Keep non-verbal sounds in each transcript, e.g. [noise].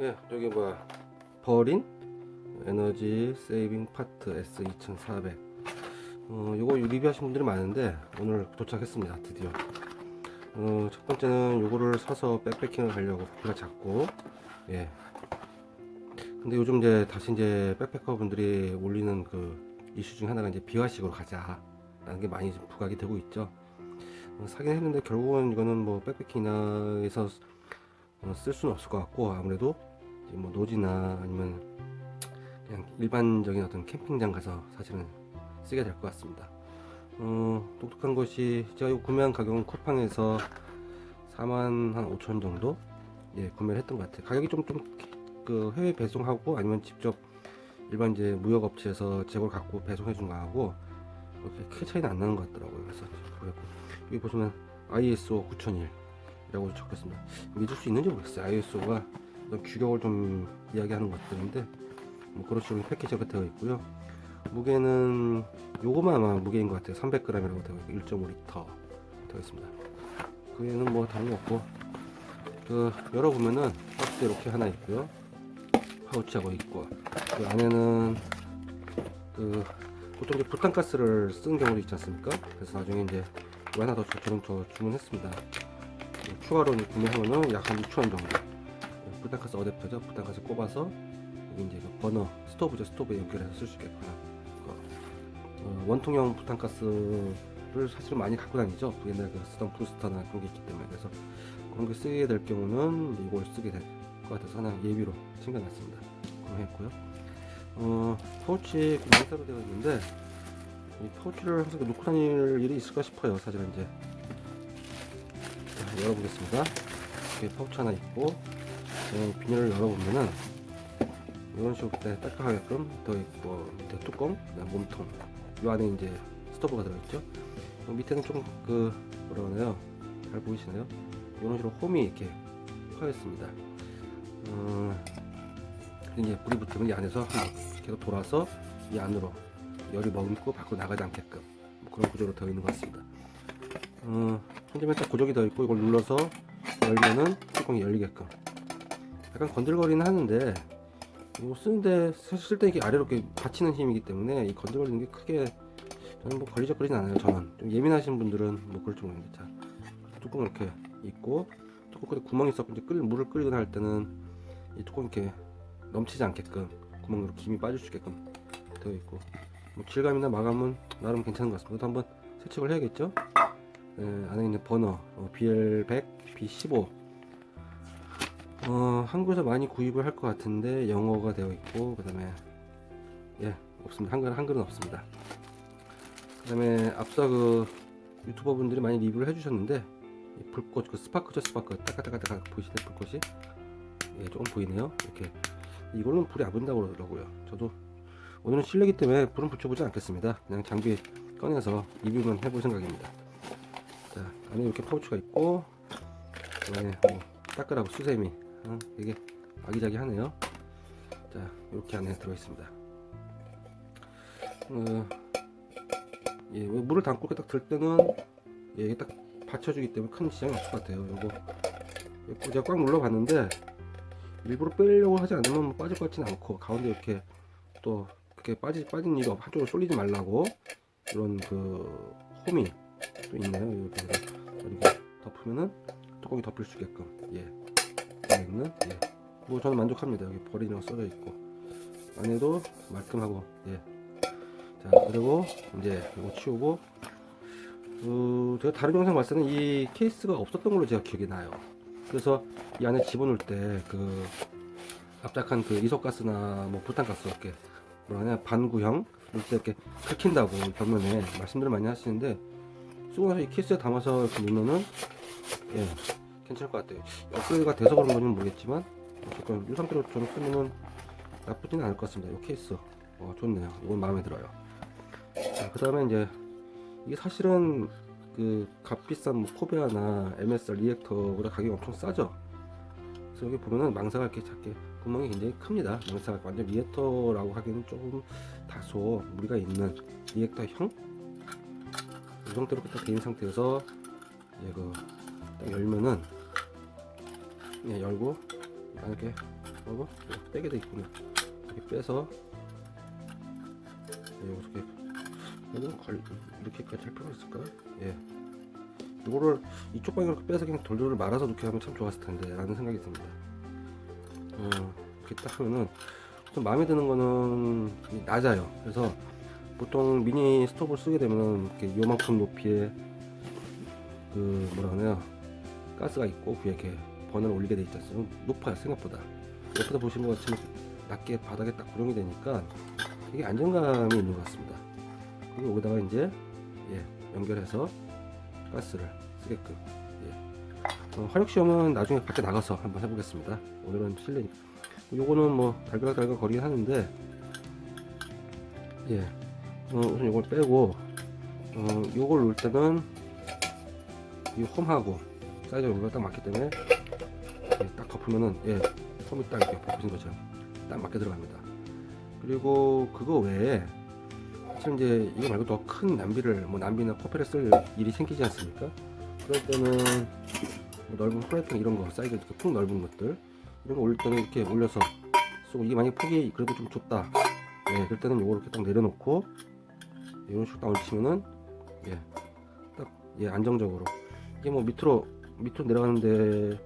예, 여기 뭐야 버린 에너지 세이빙 파트 S 2400. 어, 요거 리뷰하신 분들이 많은데 오늘 도착했습니다. 드디어. 어, 첫 번째는 요거를 사서 백패킹을 하려고 부피가 작고 예. 근데 요즘 이제 다시 이제 백패커 분들이 올리는 그 이슈 중 하나가 이제 비화식으로 가자 라는 게 많이 좀 부각이 되고 있죠. 어, 사긴 했는데 결국은 이거는 뭐 백패킹이나 에서 어, 쓸 수는 없을 것 같고 아무래도 뭐 노지나 아니면 그냥 일반적인 어떤 캠핑장 가서 사실은 쓰게 될 것 같습니다. 어, 똑똑한 것이 제가 이거 구매한 가격은 쿠팡에서 4만 한 5천 정도 예 구매를 했던 것 같아요. 가격이 좀 좀 그 해외 배송하고 아니면 직접 일반 이제 무역 업체에서 재고를 갖고 배송해 준 거하고 그렇게 크게 차이는 안 나는 것 같더라고요. 그래서 그랬고 여기 보시면 ISO 9001이라고 적혔습니다. 믿을 수 있는지 모르겠어요. ISO가 규격을 좀 이야기하는 것들인데 뭐 그런 식으로 패키지가 되어 있고요. 무게는 요거만 아마 무게인 것 같아요. 300g이라고 되어 있고 1.5리터 되어 있습니다. 그 외에는 뭐 다른 거 없고 그 열어보면은 박스 이렇게 하나 있고요. 파우치하고 있고 그 안에는 그 보통 이제 부탄가스를 쓰는 경우도 있지 않습니까? 그래서 나중에 이제 하나 더 저처럼 더 주문했습니다. 그 추가로 구매하면은 약 한 6,000원 정도. 그 부탄가스 어댑터죠. 부탄가스 꼽아서 여기 이제 그 버너 스토브죠. 스토브에 연결해서 쓸 수. 그, 어, 원통형 부탄가스를 사실 많이 갖고 다니죠. 그 옛날에 그 쓰던 부스터나 그런 게 있기 때문에 그래서 그런 게 쓰게 될 경우는 이걸 쓰게 될 것 같아서 하나 예비로 챙겨놨습니다. 구매했고요. 어, 파우치 망사로 되어 있는데 이 파우치를 항상 놓고 다닐 일이 있을까 싶어요. 사실은 이제 자, 열어보겠습니다. 이렇게 파우치 하나 있고 어, 비닐을 열어보면은 이런 식으로 딱 딱딱하게끔 되어 있고 밑에 뚜껑, 몸통 이 안에 이제 스토브가 들어있죠. 어, 밑에는 좀그 뭐라 그러나요? 잘 보이시나요? 이런 식으로 홈이 이렇게 퍼 있습니다. 어, 이제 불이 붙으면 이 안에서 계속 돌아서 이 안으로 열이 머금고 밖으로 나가지 않게끔 뭐 그런 구조로 되어 있는 것 같습니다. 어, 현재면 딱 고정이 되어 있고 이걸 눌러서 열면은 뚜껑이 열리게끔 약간 건들거리는 하는데 이거 쓰는데 쓸 때 이게 아래로 이렇게 받치는 힘이기 때문에 이 건들거리는 게 크게 저는 뭐 걸리적거리진 않아요. 저는 좀 예민하신 분들은 뭐 그럴 줄 모르겠는데 자 뚜껑 이렇게 있고 뚜껑 끝에 구멍이 있었고 이제 끓 물을 끓이거나 할 때는 이 뚜껑 이렇게 넘치지 않게끔 구멍으로 김이 빠질 수 있게끔 되어 있고 뭐 질감이나 마감은 나름 괜찮은 것 같습니다. 한번 세척을 해야겠죠? 예, 안에 있는 버너 어, BL100, B15 어, 한국에서 많이 구입을 할 것 같은데 영어가 되어 있고 그 다음에 예 없습니다. 한글 한글은 없습니다. 그 다음에 앞서 그 유튜버 분들이 많이 리뷰를 해주셨는데 이 불꽃 그 스파크죠 스파크 따까따까따까 보이시나요 불꽃이? 예 조금 보이네요. 이렇게. 이걸로는 불이 안 붙는다고 그러더라고요. 저도 오늘은 실내기 때문에 불은 붙여보지 않겠습니다. 그냥 장비 꺼내서 리뷰만 해볼 생각입니다. 자 안에 이렇게 파우치가 있고 그 다음에 뭐 따끈하고 수세미 어, 되게 아기자기하네요. 자 이렇게 안에 들어있습니다. 어, 예, 뭐 물을 담고 이렇게 딱 들 때는 예, 이게 딱 받쳐주기 때문에 큰 지장이 없을 것 같아요. 요거. 제가 꽉 눌러봤는데 일부러 빼려고 하지 않으면 뭐 빠질 것 같지는 않고 가운데 이렇게 또 그렇게 빠지 빠진 일이 없- 한쪽으로 쏠리지 말라고 이런 그 홈이 또 있네요. 이렇게 이렇게 덮으면은 뚜껑이 덮일 수 있게끔. 예 있는 예. 뭐 저는 만족합니다. 여기 버리라고 써져 있고 안에도 말끔하고 예. 자 그리고 이제 이거 치우고 어, 제가 다른 영상 봤을 때는 이 케이스가 없었던 걸로 제가 기억이 나요. 그래서 이 안에 집어넣을 때 그 납작한 그 이소가스나 뭐 부탄가스 이렇게 뭐라 하냐 반구형 때 이렇게 긁힌다고 벽면에 말씀들을 많이 하시는데 쓰고 나서 이 케이스에 담아서 이렇게 넣으면은 예 괜찮을 것 같아요. 업그레이드가 돼서 그런 건지는 모르겠지만 어쨌건 이 상태로 저는 쓰면은 나쁘지는 않을 것 같습니다. 이 케이스 어, 좋네요. 이건 마음에 들어요. 자, 그 다음에 이제 이게 사실은 그 값비싼 뭐 코베아나 MSR 리액터보다 가격이 엄청 싸죠. 그래서 여기 보면은 망사가 이렇게 작게 구멍이 굉장히 큽니다. 망사가 완전 리액터라고 하기는 조금 다소 무리가 있는 리액터형 이 상태로 딱돼 있는 상태에서 이제 그딱 열면은 예, 열고 이렇게 이렇게 빼게 돼 있구나 이렇게 빼서 예, 이렇게 이거 걸 이렇게까지 할 필요가 있을까? 예. 이거를 이쪽 방향으로 빼서 그냥 돌돌 말아서 이렇게 하면 참 좋았을 텐데 라는 생각이 듭니다. 어, 이렇게 딱 하면은 좀 마음에 드는 거는 이 낮아요. 그래서 보통 미니 스톱을 쓰게 되면 이렇게 요만큼 높이에 그 뭐라 그러나요 가스가 있고 위에 이렇게 버너를 올리게 돼 있지 않습니까? 높아요 생각보다. 옆에서 보시는 것 같이 낮게 바닥에 딱 고정이 되니까 되게 안정감이 있는 것 같습니다. 그리고 여기다가 이제 예, 연결해서 가스를 쓰게끔 예. 어, 화력 시험은 나중에 밖에 나가서 한번 해보겠습니다. 오늘은 실내니까. 요거는 뭐 달걀달걀 거리긴 하는데 예, 어, 우선 요걸 빼고 어, 요걸 놓을 때는 이 홈하고 사이즈가 여기가 딱 맞기 때문에 예, 딱 덮으면은 예, 홈이 딱 이렇게 벗겨진 것처럼 딱 맞게 들어갑니다. 그리고 그거 외에 사실 이제 이거 말고 더큰 남비를 뭐 남비나 코펠을 쓸 일이 생기지 않습니까? 그럴 때는 뭐 넓은 프라이팬 이런 거 사이즈 이렇게 푹 넓은 것들 이런 거 올릴 때는 이렇게 올려서 쓰고 이게 만약 폭이 그래도 좀 좁다 예 그럴 때는 요거 이렇게 딱 내려놓고 이런 식으로 딱 얹히면은 예딱예 안정적으로 이게 뭐 밑으로 밑으로 내려가는데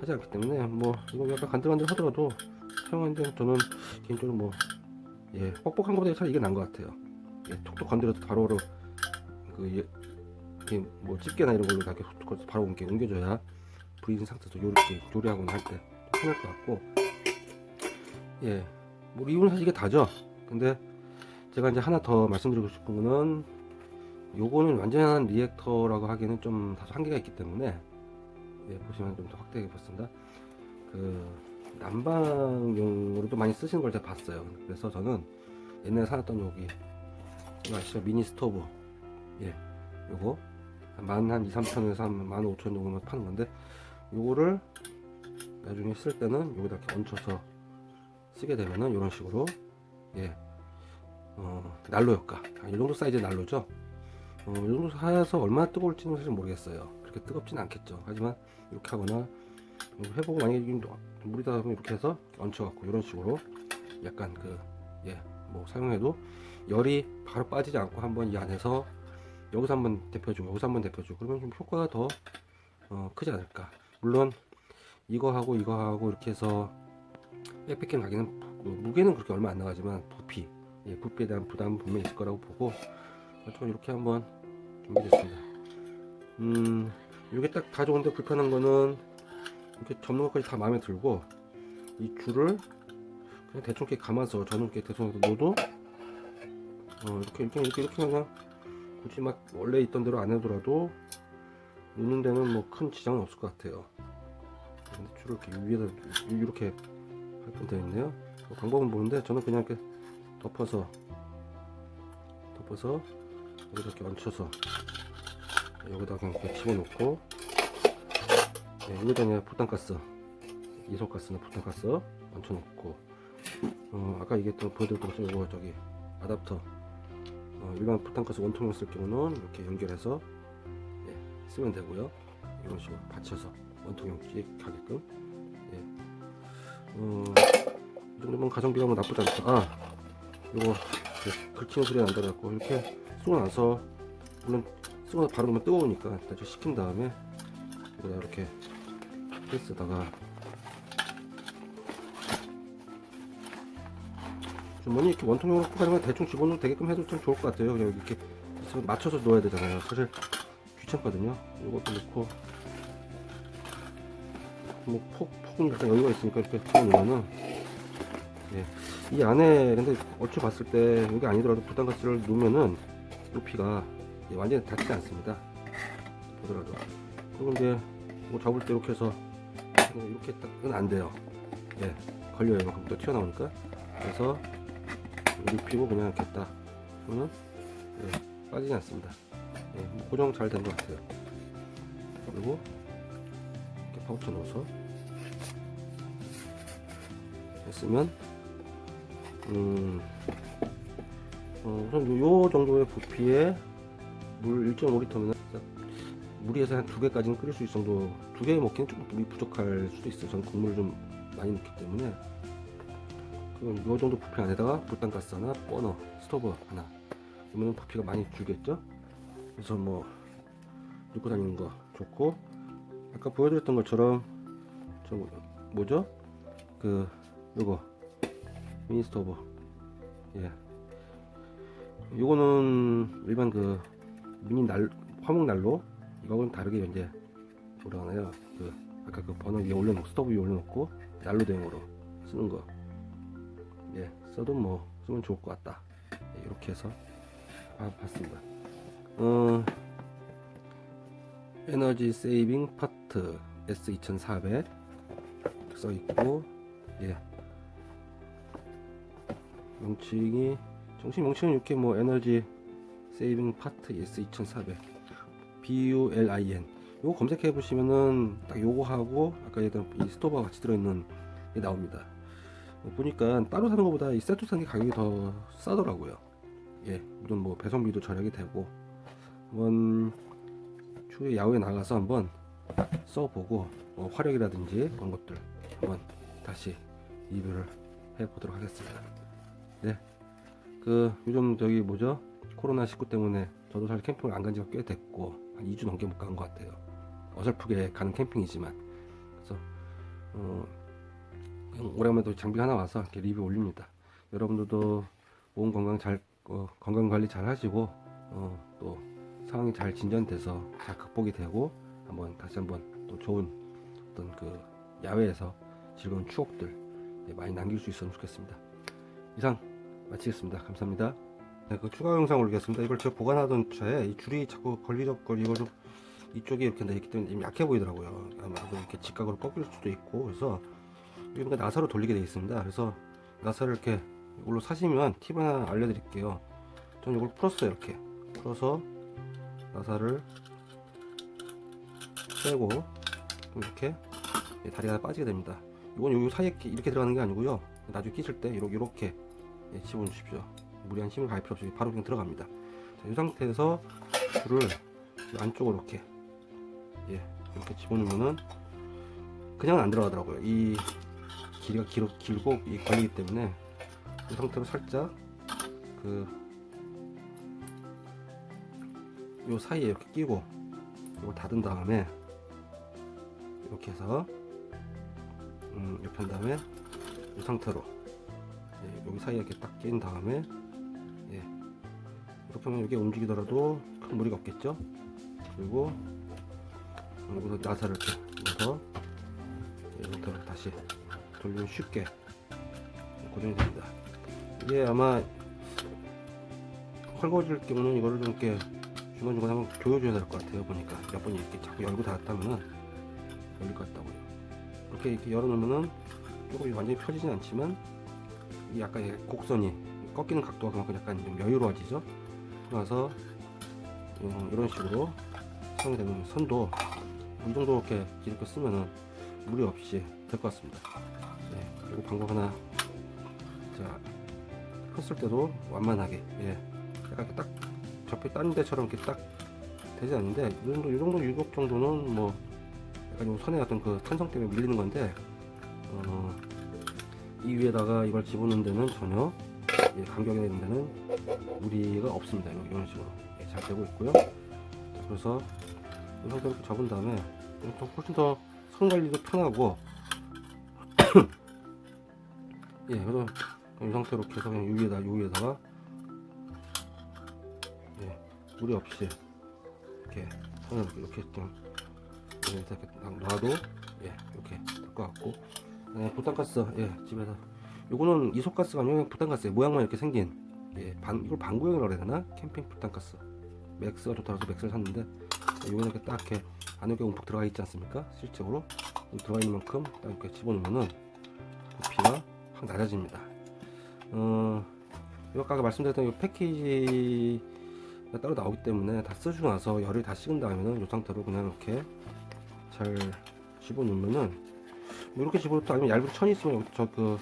하지 않기 때문에 뭐 이거 약간 간들간들 하더라도 사용하는데 저는 개인적으로 뭐 예, 뻑뻑한 것보다 차라리 이게 나은 것 같아요. 예, 톡톡 건드려도 바로바로 그 예, 뭐 집게나 이런 걸로 이렇게 톡톡 바로 이렇게 옮겨줘야 있는 상태에서 요렇게 조리하거나 할 때 편할 것 같고 예, 뭐 이유는 사실 이게 다죠. 근데 제가 이제 하나 더 말씀드리고 싶은 거는 요거는 완전한 리액터라고 하기에는 좀 다소 한계가 있기 때문에 예, 보시면 좀 더 확대해 봤습니다. 그 난방용으로도 많이 쓰시는 걸 제가 봤어요. 그래서 저는 옛날에 사놨던 여기 이거 아시죠? 미니 스토브 예 요거 만한 2, 3천원에서 한 15,000원 정도면 파는 건데 요거를 나중에 쓸 때는 여기다 이렇게 얹혀서 쓰게 되면은 이런 식으로 예 어, 난로 효과 아, 이 정도 사이즈의 난로죠 어, 이 정도 사서 얼마나 뜨거울지는 사실 모르겠어요 그렇게 뜨겁진 않겠죠. 하지만 이렇게 하거나 해보고 만약에 좀 물이 닿으면 이렇게 해서 얹혀갖고 이런 식으로 약간 그 예 뭐 사용해도 열이 바로 빠지지 않고 한번 이 안에서 여기서 한번 데펴주고 여기서 한번 데펴주고 그러면 좀 효과가 더 어, 크지 않을까. 물론 이거하고 이거하고 이렇게 해서 백패킹 가기는 부- 무게는 그렇게 얼마 안 나가지만 부피 예, 부피에 대한 부담은 분명히 있을 거라고 보고 좀 이렇게 한번 준비됐습니다 음 이게 딱 다 좋은데 불편한 거는 이렇게 접는 것까지 다 마음에 들고 이 줄을 그냥 대충 이렇게 감아서 저는 이렇게 대충 이렇게 놓도 어, 이렇게 이렇게 이렇게 이렇게 그냥 굳이 막 원래 있던 대로 안 해더라도 놓는 데는 뭐 큰 지장은 없을 것 같아요. 근데 줄을 이렇게 위에다 이렇게 할건 되어 있네요. 그 방법은 보는데 저는 그냥 이렇게 덮어서 덮어서 여기다 이렇게 얹혀서 여기다 그냥 이렇게 집어넣고. 네, 여기다 그냥 부탄가스 이소가스나 부탄가스 얹혀놓고. 어, 아까 얘기했던 보여드렸던 것처럼 이거 저기 아답터. 어, 일반 부탄가스 원통용 쓸 경우는 이렇게 연결해서 예, 쓰면 되고요. 이런 식으로 받쳐서 원통용 찍 하게끔. 예. 어, 이 정도면 가성비가 뭐 나쁘지 않다. 아 이거 긁히는 소리가 난다 그래갖고 이렇게 쓰고 나서 물론 쓰고 나서 바로 넣으면 뜨거우니까 나중에 식힌 다음에 여기다 이렇게 케이스에다가 주머니 이렇게 원통용으로 꼭 아니면 대충 집어넣어도 되게끔 해도 참 좋을 것 같아요. 그냥 이렇게 맞춰서 넣어야 되잖아요. 사실 귀찮거든요. 이것도 넣고 뭐 폭, 폭은 약간 여유가 있으니까 이렇게 집어넣으면은 예. 이 안에 근데 얼추 봤을 때 여기 아니더라도 부탄가스를 놓으면은 높이가 예, 완전히 닿지 않습니다. 보더라도 그리고 이제 뭐 접을 때 이렇게 해서 이렇게 딱은 안 돼요. 예, 걸려요. 이만큼 또 튀어나오니까. 그래서 눕히고 그냥 이렇게 딱 그러면 예, 빠지지 않습니다. 예, 뭐 고정 잘 된 것 같아요. 그리고 이렇게 파우쳐 넣어서 했으면 음, 어, 우선 요, 요 정도의 부피에 물 1.5리터면 물에서 한 두 개까지는 끓일 수 있을 정도 두 개 먹기는 조금 물이 부족할 수도 있어요. 저는 국물을 좀 많이 넣기 때문에. 그럼 요 정도 부피 안에다가 불단가스 하나, 버너, 스토브 하나. 그러면 부피가 많이 줄겠죠? 그래서 뭐 넣고 다니는 거 좋고. 아까 보여드렸던 것처럼 저 뭐죠? 그 요거. 미니 스토브. 예. 요거는 일반 그 미니 날 화목 난로 이거는 다르게 이제 뭐라 하나요? 그 아까 그 버너 위에 올려놓고 스토브 위에 올려놓고 난로 대용으로 쓰는 거. 예, 써도 뭐 쓰면 좋을 것 같다. 예, 이렇게 해서 봐- 봤습니다. 어, 에너지 세이빙 파트 S2400 써 있고, 예. 명칭이 정식 명칭은 이렇게 뭐 에너지 세이빙 파트 S2400 BULIN 요거 검색해 보시면은 딱 요거 하고 아까 얘기했던 이 스토브가 같이 들어있는 게 나옵니다. 어, 보니까 따로 사는 것보다 이 세트 사는 게 가격이 더 싸더라고요. 예, 물론 뭐 배송비도 절약이 되고 한번 추후에 야외에 나가서 한번 써보고 뭐 화력이라든지 그런 것들 한번 다시 리뷰를 해보도록 하겠습니다. 네, 그 요즘 저기 뭐죠? 코로나 19 때문에 저도 사실 캠핑을 안 간 지가 꽤 됐고 한 2주 넘게 못 간 것 같아요. 어설프게 가는 캠핑이지만 그래서 어, 오랜만에 또 장비 하나 와서 이렇게 리뷰 올립니다. 여러분들도 몸 건강 잘 어, 건강 관리 잘 하시고 어, 또 상황이 잘 진전돼서 잘 극복이 되고 한번 다시 한번 또 좋은 어떤 그 야외에서 즐거운 추억들 예, 많이 남길 수 있었으면 좋겠습니다. 이상 마치겠습니다. 감사합니다. 네, 그 추가 영상 올리겠습니다. 이걸 제가 보관하던 차에 이 줄이 자꾸 걸리적거리 이거 좀 이쪽에 이렇게 돼 있기 때문에 좀 약해 보이더라고요. 아마 이렇게 직각으로 꺾일 수도 있고 그래서 이거 나사로 돌리게 돼 있습니다. 그래서 나사를 이렇게 이걸로 사시면 팁 하나 알려드릴게요. 저는 이걸 풀었어요. 이렇게 풀어서 나사를 빼고 이렇게 다리가 빠지게 됩니다. 이건 요 사이에 이렇게, 이렇게 들어가는 게 아니고요. 나중에 끼실 때 이렇게 이렇게 예, 집어주십시오. 무리한 힘을 가할 필요 없이 바로 그냥 들어갑니다. 자, 이 상태에서 줄을 이 안쪽으로 이렇게 예 이렇게 집어넣으면은 그냥 안 들어가더라고요. 이 길이가 길, 길고 이 걸리기 때문에 이 상태로 살짝 그 요 사이에 이렇게 끼고 이걸 닫은 다음에 이렇게 해서 음, 이렇게 한 다음에 이 상태로 예, 여기 사이에 이렇게 딱 낀 다음에 예, 이렇게 하면 이게 움직이더라도 큰 무리가 없겠죠? 그리고 여기서 나사를 이렇게 넣어서 다시 돌리면 쉽게 고정이 됩니다. 이게 아마 헐거워질 경우는 이거를 좀 이렇게 중간중간 한번 조여줘야 될 것 같아요 보니까. 몇 번 이렇게 자꾸 열고 닫았다면은 열릴 것 같다고요. 이렇게 이렇게 열어놓으면은 조금 완전히 펴지진 않지만 이 약간 이 곡선이 꺾이는 각도가 그만큼 약간 좀 여유로워지죠 그래서 음, 이런 식으로 사용이 되는 선도 이 정도 이렇게 길게 쓰면은 무리 없이 될 것 같습니다. 네, 그리고 방법 하나. 자 폈을 때도 완만하게 예 약간 이렇게 딱 접히 딴 데처럼 이렇게 딱 되지 않는데 이 정도 이 정도 유격 정도는 뭐 약간 요 선의 어떤 그 탄성 때문에 밀리는 건데 어, 이 위에다가 이걸 집어넣는 데는 전혀 예, 간격에 있는 데는 무리가 없습니다. 이런, 식으로 예, 잘 되고 있고요. 자, 그래서 이 상태로 접은 다음에 더 훨씬 더 손 관리도 편하고 [coughs] 예, 그래서 이 상태로 계속 그냥 요 위에다 요 위에다가 예, 무리 없이 이렇게 손을 이렇게 좀 이렇게 딱 놔도 예, 이렇게 될 것 같고 네, 부탄가스 예 집에서 요거는 이소가스가 아니고 부탄가스예요. 모양만 이렇게 생긴. 예, 반, 이걸 방구형이라고 해야 되나? 캠핑 부탄가스. 맥스가 좋다고 해서 맥스를 샀는데 요거는 이렇게 딱 이렇게 안에 움푹 들어가 있지 않습니까? 실제로. 들어가 있는 만큼 딱 이렇게 집어넣으면은 부피가 확 낮아집니다. 어요 아까 말씀드렸던 이 패키지가 따로 나오기 때문에 다 쓰시고 나서 열을 다 식은 다음에는 이 상태로 그냥 이렇게 잘 집어넣으면은 뭐 이렇게 집어넣도 아니면 얇은 천이 있으면 저그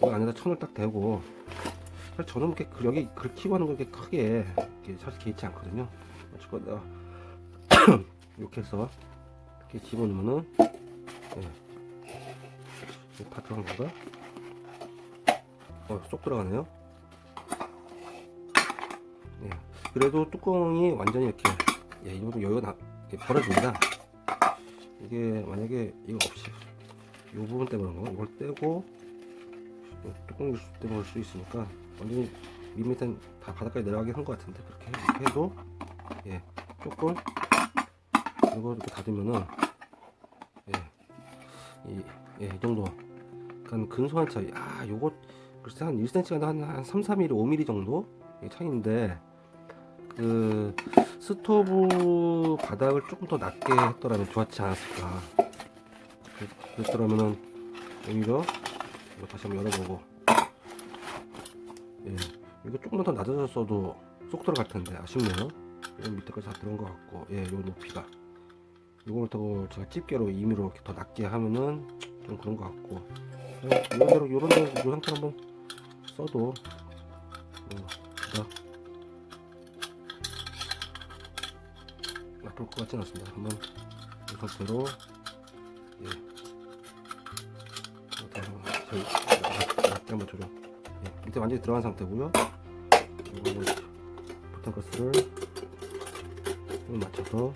그 안에다 천을 딱 대고 저는 이렇게 그- 여기 글 키고 하는 거 이렇게 크게 이렇게 사실 개의치 않거든요. 어쨌건 내가 [coughs] 이렇게 해서 이렇게 집어넣으면은 예. 이거 다 들어간 건가? 어, 쏙 들어가네요. 예. 그래도 뚜껑이 완전히 이렇게, 예, 이 정도 여유가 나, 이렇게 벌어집니다. 이게 만약에 이거 없이, 이 부분 때문에? 이걸 떼고, 이 뚜껑 때문에 올수 있으니까, 완전히 밑밑은 다 바닥까지 내려가게 한 것 같은데, 그렇게, 해도, 예, 조금, 이거 이렇게 닫으면은, 예, 이, 예, 이 정도. 약간 근소한 차이. 아, 요거 글쎄 한 1cm가 한, 한 3, 4mm, 5mm 정도 의 차이인데 그 스토브 바닥을 조금 더 낮게 했더라면 좋았지 않았을까. 그- 그랬더라면은 오히려 이거 다시 한번 열어보고. 예, 이거 조금만 더 낮아졌어도 쏙 들어갈 텐데 아쉽네요. 이런 밑에까지 다 들어온 것 같고 예, 요 높이가. 이걸 더 제가 집게로 임의로 이렇게 더 낮게 하면은 좀 그런 것 같고. 이런 대로 이런 대로 이 상태로 한번 써도 어, 나쁠 것 같지는 않습니다. 한번 이 상태로 낮- 낮게 한번 조정 예, 밑에 완전히 들어간 상태고요. 이거는 부탄가스를 좀 맞춰서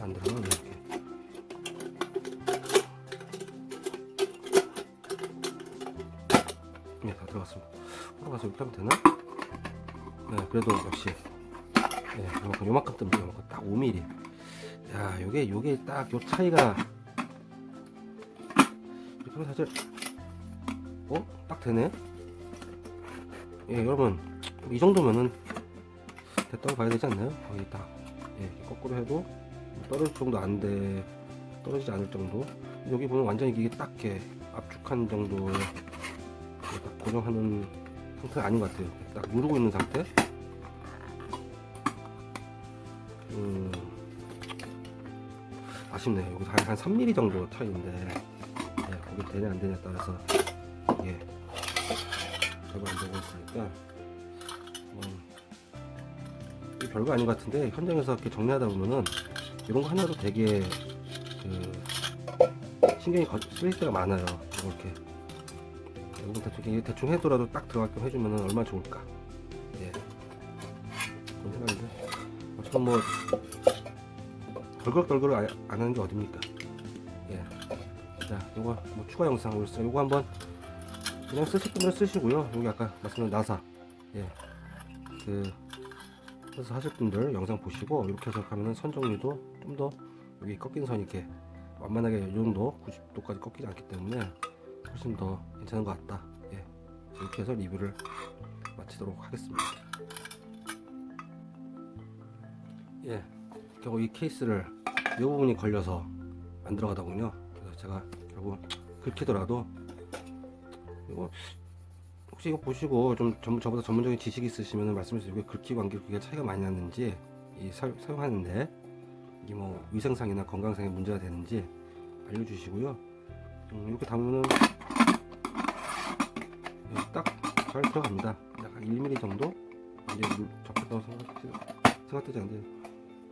안 들어가면 이렇게 네, 다 들어갔습니다. 들어가서 이렇게 하면 되나? 네, 그래도 역시 네, 요만큼 요만큼 뜹니다. 요만큼 딱 5mm. 야, 요게 요게 딱 요 차이가 하면 사실 어? 딱 되네. 예, 여러분 이 정도면은 됐다고 봐야 되지 않나요? 거의 딱 예, 거꾸로 해도 떨어질 정도 안 돼. 떨어지지 않을 정도. 여기 보면 완전히 이게 딱 이렇게 압축한 이렇게 딱 고정하는 상태가 아닌 것 같아요. 딱 누르고 있는 상태. 음, 아쉽네요. 여기서 한, 한 3mm 정도 차이인데, 예, 거기 되냐 안 되냐에 따라서 이게 결과 안 되고 있으니까, 음, 별거 아닌 것 같은데 현장에서 이렇게 정리하다 보면은 이런 거 하나도 되게 그 신경이 거- 쓰일 때가 많아요. 이렇게. 이거 대충, 대충 해도라도 딱 들어가게끔 해주면 얼마나 좋을까. 예. 그런 생각인데. 전 뭐, 덜걸덜걸 안 하는 게 어딥니까. 예. 자, 요거 뭐 추가 영상 올렸어요. 요거 한번 그냥 쓰실 분들 쓰시고요. 여기 아까 말씀드린 나사. 예. 그, 그래서 하실 분들 영상 보시고 이렇게 가면은 선 정리도 좀 더 여기 꺾인 선이 이렇게 완만하게 이 정도 90도까지 꺾이지 않기 때문에 훨씬 더 괜찮은 것 같다. 예. 이렇게 해서 리뷰를 마치도록 하겠습니다. 예. 결국 이 케이스를 이 부분이 걸려서 안 들어가더군요. 제가 결국 긁히더라도 이거 혹시 이거 보시고 좀 전, 저보다 전문적인 지식이 있으시면 말씀해 주세요. 왜 긁히고 안 긁히가 차이가 많이 났는지 이 사, 사용하는데 이게 뭐 위생상이나 건강상에 문제가 되는지 알려주시고요. 음, 이렇게 담으면 딱 잘 들어갑니다. 약 1mm 정도 이제 물 접혔다고 생각, 생각되지 않는데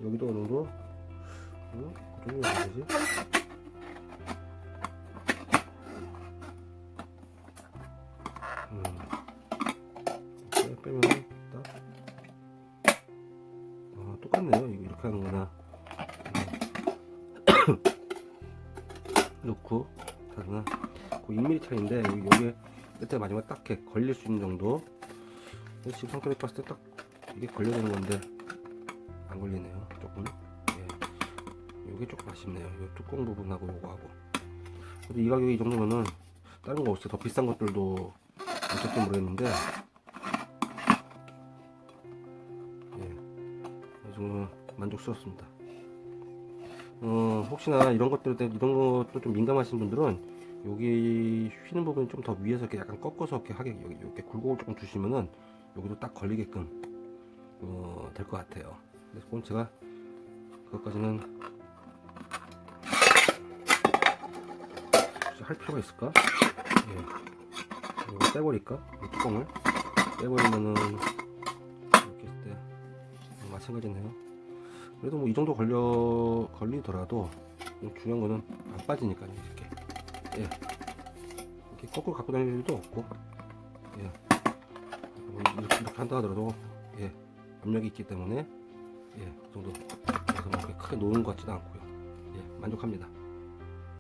여기도 어느 정도 음, 그 정도 되지? 놓고 다르나 그 1mm 차이인데 여기 끝에 마지막에 딱 이렇게 걸릴 수 있는 정도. 지금 상태로 봤을 때 딱 이게 걸려야 되는 건데 안 걸리네요 조금. 예. 요게 조금 아쉽네요. 요 뚜껑 부분하고 요거하고. 근데 이 가격이 이 정도면은 다른 거 없어요. 더 비싼 것들도 있을지 모르겠는데. 예, 이 정도면 만족스럽습니다. 어, 혹시나 이런 것들 때 이런 것도 좀 민감하신 분들은 여기 휘는 부분 좀 더 위에서 이렇게 약간 꺾어서 이렇게 하게 여기 이렇게 굴곡을 조금 주시면은 여기도 딱 걸리게끔 어, 될 것 같아요. 그래서 그건 제가 그것까지는 할 필요가 있을까? 예. 이거 빼버릴까? 이 뚜껑을 빼버리면은 이렇게 했을 때 마찬가지네요. 그래도 뭐 이 정도 걸려 걸리더라도 좀 중요한 거는 안 빠지니까요 이렇게 예. 이렇게 거꾸로 갖고 다닐 일도 없고, 예. 뭐 이렇게, 이렇게 한다 하더라도, 예. 압력이 있기 때문에, 예. 그 정도. 그래서 뭐 크게 노는 것 같지도 않고요. 예. 만족합니다.